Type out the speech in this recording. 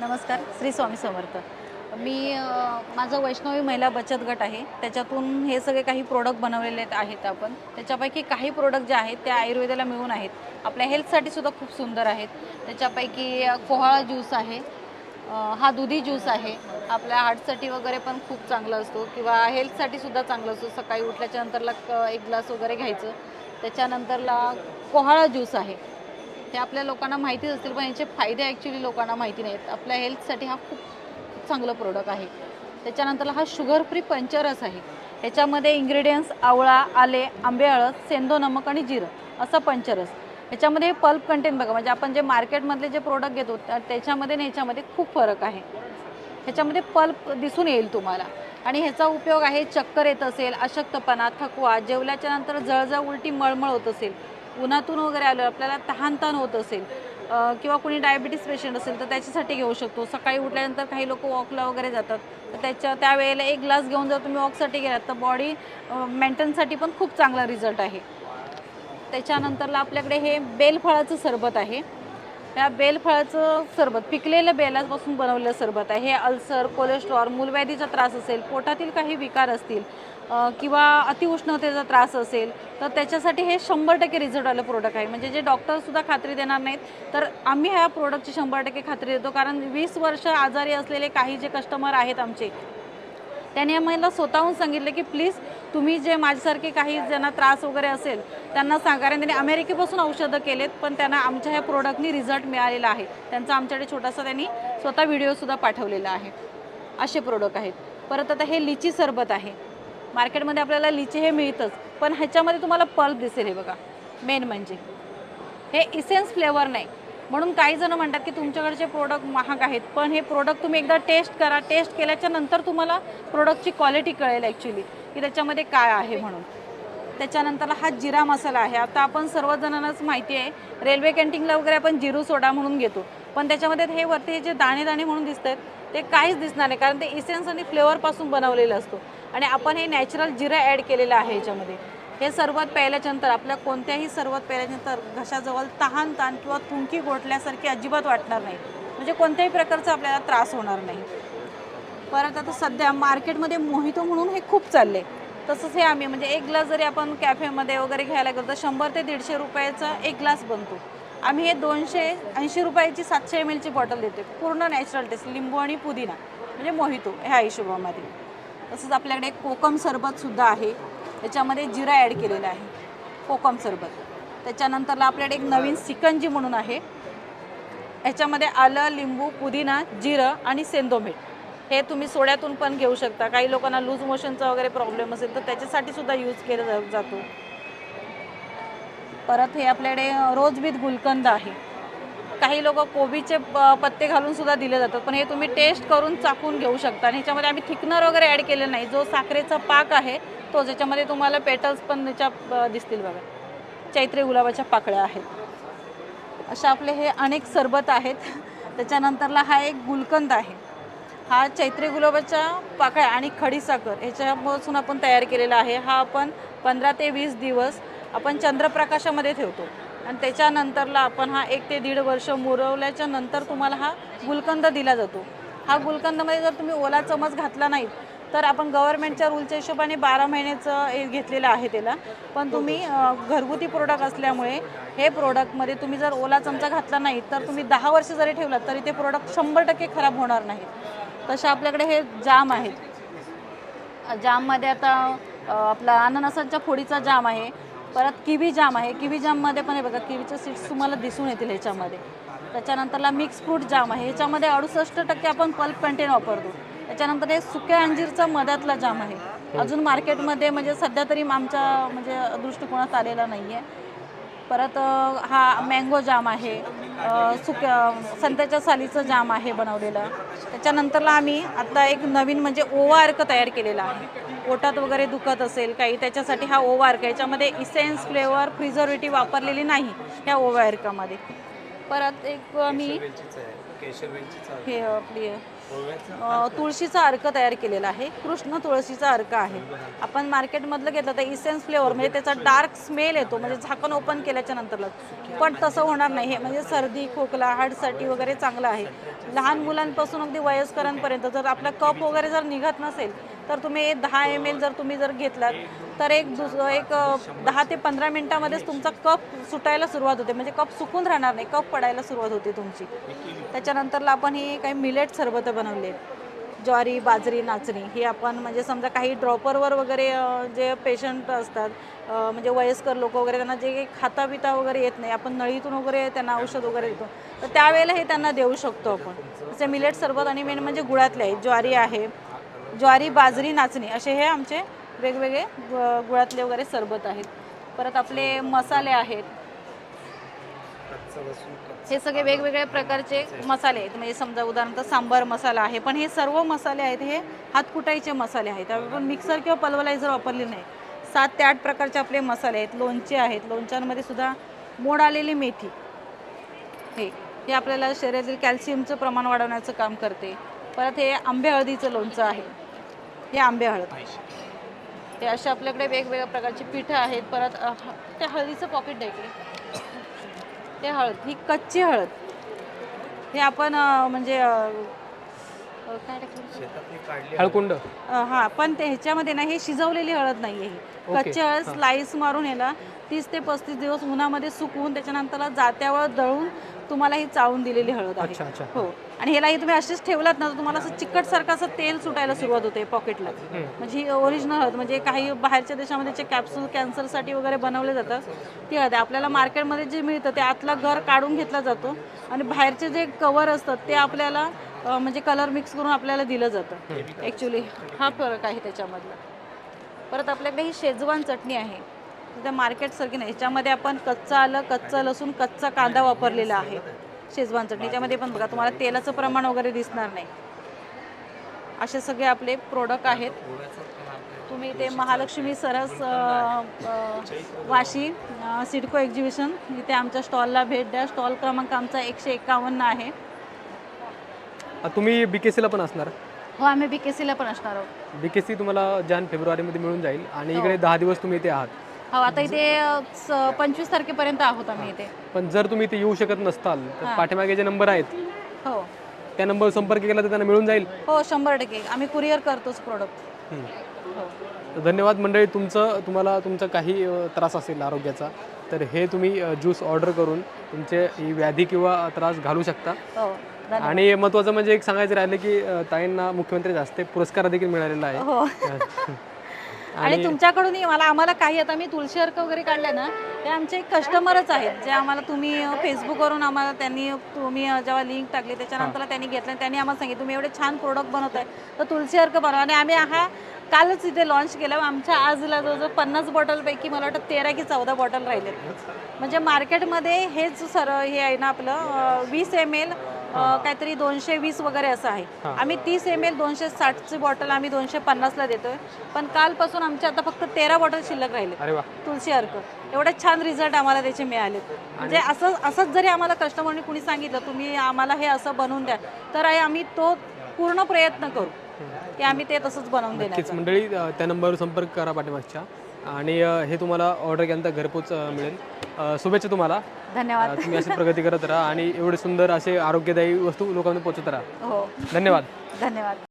नमस्कार श्री स्वामी समर्थ. मी माझं वैष्णवी महिला बचत गट आहे. त्याच्यातून हे सगळे काही प्रोडक्ट बनवलेले आहेत आपण. त्याच्यापैकी काही प्रोडक्ट जे आहेत ते आयुर्वेदाला मिळून आहेत. आपल्या हेल्थसाठी सुद्धा खूप सुंदर आहेत. त्याच्यापैकी अ, कोहाळा ज्यूस आहे. हा दुधी ज्यूस आहे. आपल्या हार्टसाठी वगैरे पण खूप चांगला असतो किंवा हेल्थसाठी सुद्धा चांगला असतो. सकाळी उठल्याच्या नंतरला एक ग्लास वगैरे घ्यायचं. त्याच्यानंतरला कोहाळा ज्यूस आहे. ते आपल्या लोकांना माहितीच असतील पण याचे फायदे ॲक्च्युली लोकांना माहिती नाहीत. आपल्या हेल्थसाठी हा खूप चांगलं प्रोडक्ट आहे. त्याच्यानंतर हा शुगर फ्री पंचरस आहे. ह्याच्यामध्ये इंग्रेडियंट्स आवळा आले आंबे हळद सेंदो नमक आणि जिरं असा पंचरस. ह्याच्यामध्ये पल्प कंटेंट बघा म्हणजे आपण जे मार्केटमधले जे प्रोडक्ट घेतो त्याच्यामध्ये आणि ह्याच्यामध्ये खूप फरक आहे. ह्याच्यामध्ये पल्प दिसून येईल तुम्हाला. आणि ह्याचा उपयोग आहे चक्कर येत असेल अशक्तपणा थकवा जेवल्याच्या नंतर जळजळ उलटी मळमळ होत असेल. उन्हातून वगैरे आलं आपल्याला तहानतान होत असेल किंवा कोणी डायबिटीस पेशंट असेल तर त्याच्यासाठी घेऊ शकतो. सकाळी उठल्यानंतर काही लोक वॉकला वगैरे जातात. तर त्याच्या त्यावेळेला एक ग्लास घेऊन जर तुम्ही वॉकसाठी गेलात तर बॉडी मेंटेनसाठी पण खूप चांगला रिझल्ट आहे. त्याच्यानंतरला आपल्याकडे हे बेलफळाचं सरबत आहे. या बेलफळाचं सरबत पिकलेल्या बेलापासून बनवलेलं सरबत आहे. हे अल्सर कोलेस्ट्रॉल मूलव्याधीचा त्रास असेल पोटातील काही विकार असतील किंवा अतिउष्णतेचा त्रास असेल तर त्याच्यासाठी हे शंभर टक्के रिझल्ट आलं प्रोडक्ट आहे. म्हणजे जे डॉक्टरसुद्धा खात्री देणार नाहीत तर आम्ही ह्या प्रोडक्टची शंभर टक्के खात्री देतो. कारण वीस वर्ष आजारी असलेले काही जे कस्टमर आहेत आमचे त्याने आम्हाला स्वतःहून सांगितलं की प्लीज तुम्ही जे माझ्यासारखे काही ज्यांना त्रास वगैरे असेल त्यांना सांगा. कारण त्यांनी अमेरिकेपासून औषधं केलेत पण त्यांना आमच्या ह्या प्रोडक्टनी रिझल्ट मिळालेला आहे. त्यांचा आमच्याकडे छोटासा त्यांनी स्वतः व्हिडिओसुद्धा पाठवलेला आहे. असे प्रोडक्ट आहेत. परत आता हे लिची सरबत आहे. मार्केटमध्ये आपल्याला लिची हे मिळतंच पण ह्याच्यामध्ये तुम्हाला पल्प दिसेल हे बघा. मेन म्हणजे. हे इसेन्स फ्लेवर नाही. म्हणून काही जण म्हणतात की तुमच्याकडचे प्रोडक्ट महाग आहेत पण हे प्रोडक्ट तुम्ही एकदा टेस्ट करा. टेस्ट केल्याच्यानंतर तुम्हाला प्रोडक्टची क्वालिटी कळेल ॲक्च्युली की त्याच्यामध्ये काय आहे म्हणून. त्याच्यानंतर हा जिरा मसाला आहे. आता आपण सर्वजणांनाच माहिती आहे रेल्वे कॅन्टीनला वगैरे आपण जिरू सोडा म्हणून घेतो. पण त्याच्यामध्ये हे वरती हे जे दाणे दाणे म्हणून दिसत आहेत ते काहीच दिसणार नाही कारण ते इसेन्स आणि फ्लेवरपासून बनवलेलं असतो. आणि आपण हे नॅचरल जिरं ॲड केलेलं आहे याच्यामध्ये. हे सर्वात प्यायल्याच्या आपल्या कोणत्याही सर्वात प्यायल्यानंतर घशाजवळ तहान ताण किंवा थुंकी गोठल्यासारखी अजिबात वाटणार नाही. म्हणजे कोणत्याही प्रकारचा आपल्याला त्रास होणार नाही. परत आता सध्या मार्केटमध्ये मोहितो म्हणून हे खूप चालले. तसंच हे आम्ही म्हणजे एक ग्लास जरी आपण कॅफेमध्ये वगैरे घ्यायला गेलो तर शंभर ते दीडशे रुपयाचा एक ग्लास बनतो. आम्ही हे दोनशे ऐंशी रुपयाची सातशे एम एलची बॉटल देतो पूर्ण नॅचरल टेस्ट लिंबू आणि पुदिना म्हणजे मोहितो ह्या हिशोबामध्ये. तसंच आपल्याकडे एक कोकम सरबतसुद्धा आहे. त्याच्यामध्ये जिरा ॲड केलेला आहे. कोकम सरबत. त्याच्यानंतरला आपल्याकडे एक नवीन सिकंजी म्हणून आहे. ह्याच्यामध्ये आलं लिंबू पुदिना जिरं आणि सेंदोमीठ हे तुम्ही सोड्यातून पण घेऊ शकता. काही लोकांना लूज मोशनचा वगैरे प्रॉब्लेम असेल तर त्याच्यासाठी सुद्धा यूज केला जा- जातो. परत हे आपल्याकडे रोज विथ गुलकंद आहे. काही लोक कोबीचे प- पत्ते घालून सुद्धा दिले जातात. पण हे तुम्ही टेस्ट करून चाकून घेऊ शकता. आणि ह्याच्यामध्ये आम्ही थिकनर वगैरे ॲड केलेलं नाही. जो साखरेचा पाक आहे तो ज्याच्यामध्ये तुम्हाला पेटल्स पण त्याच्या दिसतील बघा. चैत्री गुलाबाच्या पाकळ्या आहेत. अशा आपले हे अनेक सरबत आहेत. त्याच्यानंतरला हा एक गुलकंद आहे. हा चैत्री गुलाबाच्या पाकळ्या आणि खडीसाखर ह्याच्यापासून आपण तयार केलेला आहे. हा आपण पंधरा ते वीस दिवस आपण चंद्रप्रकाशामध्ये ठेवतो. आणि त्याच्यानंतरला आपण हा एक ते दीड वर्ष मुरवल्याच्या नंतर तुम्हाला हा गुलकंद दिला जातो. हा गुलकंदमध्ये जर तुम्ही ओला चमच घातला नाही तर आपण गव्हर्नमेंटच्या रूलच्या हिशोबाने बारा महिन्याचं हे घेतलेलं आहे त्याला. पण तुम्ही घरगुती प्रोडक्ट असल्यामुळे हे प्रोडक्टमध्ये तुम्ही जर ओला चमचा घातला नाही तर तुम्ही दहा वर्ष जरी ठेवलात तरी ते प्रोडक्ट शंभर टक्के खराब होणार नाही. तसे आपल्याकडे हे जाम आहेत. जाममध्ये आता आपला अननसाच्या फोडीचा जाम आहे. परत किवी जाम आहे. किवी जाममध्ये पण हे बघा किवीच्या सीड्स तुम्हाला दिसून येतील ह्याच्यामध्ये. त्याच्यानंतरला मिक्स फ्रूट जाम आहे. ह्याच्यामध्ये अडुसष्ट टक्के आपण पल्प कंटेन वापरतो. त्याच्यानंतर हे सुक्या अंजीरचा मध्यातला जाम आहे. अजून मार्केटमध्ये म्हणजे सध्या तरी आमच्या म्हणजे दृष्टिकोनात आलेला नाही आहे परत हा मँगो जाम आहे. अ, सुक्या संत्र्याच्या सालीचं जाम आहे बनवलेलं. त्याच्यानंतरला आम्ही आता एक नवीन म्हणजे ओवा अर्क तयार केलेला आहे. पोटात वगैरे दुखत असेल काही त्याच्यासाठी हा ओवा अर्क याच्यामध्ये इसेन्स फ्लेवर प्रिझर्वेटिव्ह वापरलेली नाही ह्या ओवा अर्कामध्ये. परत एक आहे. हे आपली तुळशीचा अर्क तयार केलेला आहे. कृष्ण तुळशीचा अर्क आहे. आपण मार्केटमधलं घेतलं तर इसेन्स फ्लेवर म्हणजे त्याचा डार्क स्मेल येतो म्हणजे झाकण ओपन केल्याच्या नंतरला पण तसं होणार नाही. हे म्हणजे सर्दी खोकला हार्टसाठी वगैरे चांगलं आहे. लहान मुलांपासून अगदी वयस्करांपर्यंत जर आपला कप वगैरे जर निघत नसेल तर तुम्ही दहा एम एल जर तुम्ही जर घेतलात तर एक दुस एक दहा ते पंधरा मिनटामध्येच तुमचा कप सुटायला सुरुवात होते. म्हणजे कप सुकून राहणार नाही कप पडायला सुरुवात होते तुमची. त्याच्यानंतरला आपण ही काही मिलेट सरबतं बनवले. ज्वारी बाजरी नाचणी ही आपण म्हणजे समजा काही ड्रॉपरवर वगैरे जे पेशंट असतात म्हणजे वयस्कर लोक वगैरे त्यांना जे काही खाता पिता वगैरे येत नाही आपण नळीतून वगैरे त्यांना औषध वगैरे देतो. तर त्यावेळेला हे त्यांना देऊ शकतो आपण. जसे मिलेट सरबत आणि मेन म्हणजे गुळातले आहे ज्वारी आहे ज्वारी बाजरी नाचणी असे हे आमचे वेगवेगळे गुळातले वगैरे सरबत आहेत. परत आपले मसाले आहेत. हे सगळे वेगवेगळ्या प्रकारचे मसाले आहेत. म्हणजे समजा उदाहरणार्थ सांबार मसाला आहे पण हे सर्व मसाले आहेत हे हातकुटाईचे मसाले आहेत. आपण मिक्सर किंवा पल्वलायझर वापरले नाही. सात ते आठ प्रकारचे आपले मसाले आहेत. लोणचे आहेत. लोणच्यांमध्ये सुद्धा मोड आलेली मेथी. हे हे आपल्याला शरीरातील कॅल्शियमचं प्रमाण वाढवण्याचं काम करते. परत हे आंबे हळदीचं लोणचं आहे. हे आंबे हळद. हे असे आपल्याकडे वेगवेगळ्या प्रकारची पिठं आहेत. परत अ, ते हळदीचं पॉकेट आहे इकडे. ते हळद ही कच्ची हळद. हे आपण म्हणजे काय टाकलं? शेतातली काढली हळकुंड. अ, हा पण ते ह्याच्यामध्ये ना हे शिजवलेली हळद नाही आहे. ही ओके, कच्ची हळद स्लाइस मारून ह्याला तीस ते पस्तीस दिवस उन्हामध्ये सुकवून त्याच्यानंतर जात्यावर दळून तुम्हाला ही चाळून दिलेली हळद आहे. अच्छा अच्छा. हो. आणि ह्यालाही तुम्ही असेच ठेवलात ना तर तुम्हाला असं चिकटसारखं असं तेल सुटायला सुरुवात होते पॉकेटला म्हणजे ही ओरिजिनल हळद म्हणजे काही बाहेरच्या देशामध्ये जे कॅप्सूल कॅन्सरसाठी वगैरे बनवले जातात ती हळद आहे. आपल्याला मार्केटमध्ये जे मिळतं ते आतला घर काढून घेतला जातो. आणि बाहेरचे जे कवर असतात ते आपल्याला म्हणजे कलर मिक्स करून आपल्याला दिलं जातं. ॲक्च्युली हा फरक आहे त्याच्यामधला. परत आपल्याकडे ही शेजवान चटणी आहे. त्या मार्केटसारखी नाही. ह्याच्यामध्ये आपण कच्चं आलं कच्चं लसूण कच्चा कांदा वापरलेला आहे. शेजवान चटणी. याच्यामध्ये पण बघा तुम्हाला तेलाचं प्रमाण वगैरे दिसणार नाही. असे सगळे आपले प्रोडक्ट आहेत. तुम्ही ते महालक्ष्मी सरस वाशी सिडको एक्झिबिशन इथे आमच्या स्टॉलला भेट द्या. स्टॉल क्रमांक आमचा एकशे एकावन्न आहे. तुम्ही बी के सीला पण असणार? हो आम्ही बी के सीला पण असणार आहोत. बी के सी तुम्हाला जान फेब्रुवारीमध्ये मिळून जाईल आणि इकडे दहा दिवस तुम्ही इथे आहात. हो आता इथे पंचवीस तारखेपर्यंत आहोत आम्ही इथे. पण जर तुम्ही इथे येऊ शकत नसताल तर हां. पाठीमागे जे नंबर आहेत हो. त्या नंबरवर संपर्क केला तर त्यांना मिळून जाईल? हो शंभर टक्के. आम्ही कुरिअर करतोच प्रोडक्ट हं. हो. तर धन्यवाद मंडळी तुमचं तुम्हाला तुमचा काही अ, त्रास असेल आरोग्याचा तर हे तुम्ही ज्यूस ऑर्डर करून तुमचे ही व्याधी किंवा त्रास घालू शकता. हो. आणि महत्त्वाचं म्हणजे एक सांगायचं राहिलं की ताईंना मुख्यमंत्री जास्त पुरस्कार देखील मिळालेला आहे. हो. आणि तुमच्याकडूनही मला आम्हाला काही आता मी तुळशी अर्क वगैरे काढले ना ते आमचे कस्टमरच आहेत जे आम्हाला तुम्ही फेसबुकवरून आम्हाला त्यांनी तुम्ही जेव्हा लिंक टाकली त्याच्यानंतर त्यांनी घेतलं त्यांनी आम्हाला सांगितलं तुम्ही एवढे छान प्रोडक्ट बनवताय तर तुळशी अर्क बनवा. आणि आम्ही हा कालच इथे लॉन्च केलं आमच्या आजला जवळजवळ पन्नास बॉटलपैकी मला वाटतं तेरा की चौदा बॉटल राहिलेत. म्हणजे मार्केटमध्ये हेच सर हे आहे ना आपलं वीस एम एल काहीतरी दोनशे वीस वगैरे असं आहे. आम्ही तीस एम एल दोनशे साठची बॉटल आम्ही दोनशे पन्नासला देतोय. पण कालपासून आमचे आता फक्त तेरा बॉटल शिल्लक राहिले. तुळशी अर्क. एवढे छान रिझल्ट आम्हाला त्याचे मिळाले म्हणजे असं असंच जरी आम्हाला कस्टमरने कुणी सांगितलं तुम्ही आम्हाला हे असं बनवून द्या तर आम्ही तो पूर्ण प्रयत्न करू. की आम्ही ते तसंच बनवून देण्याचा. मंडळी त्या नंबरवर संपर्क करा पाठीमागच्या. आणि हे तुम्हाला ऑर्डर केल्यानंतर घरपोच मिळेल. शुभेच्छा तुम्हाला. धन्यवाद. तुम्ही अशी प्रगती करत राहा आणि एवढे सुंदर असे आरोग्यदायी वस्तू लोकांना पोहोचत राहा. हो. धन्यवाद. धन्यवाद.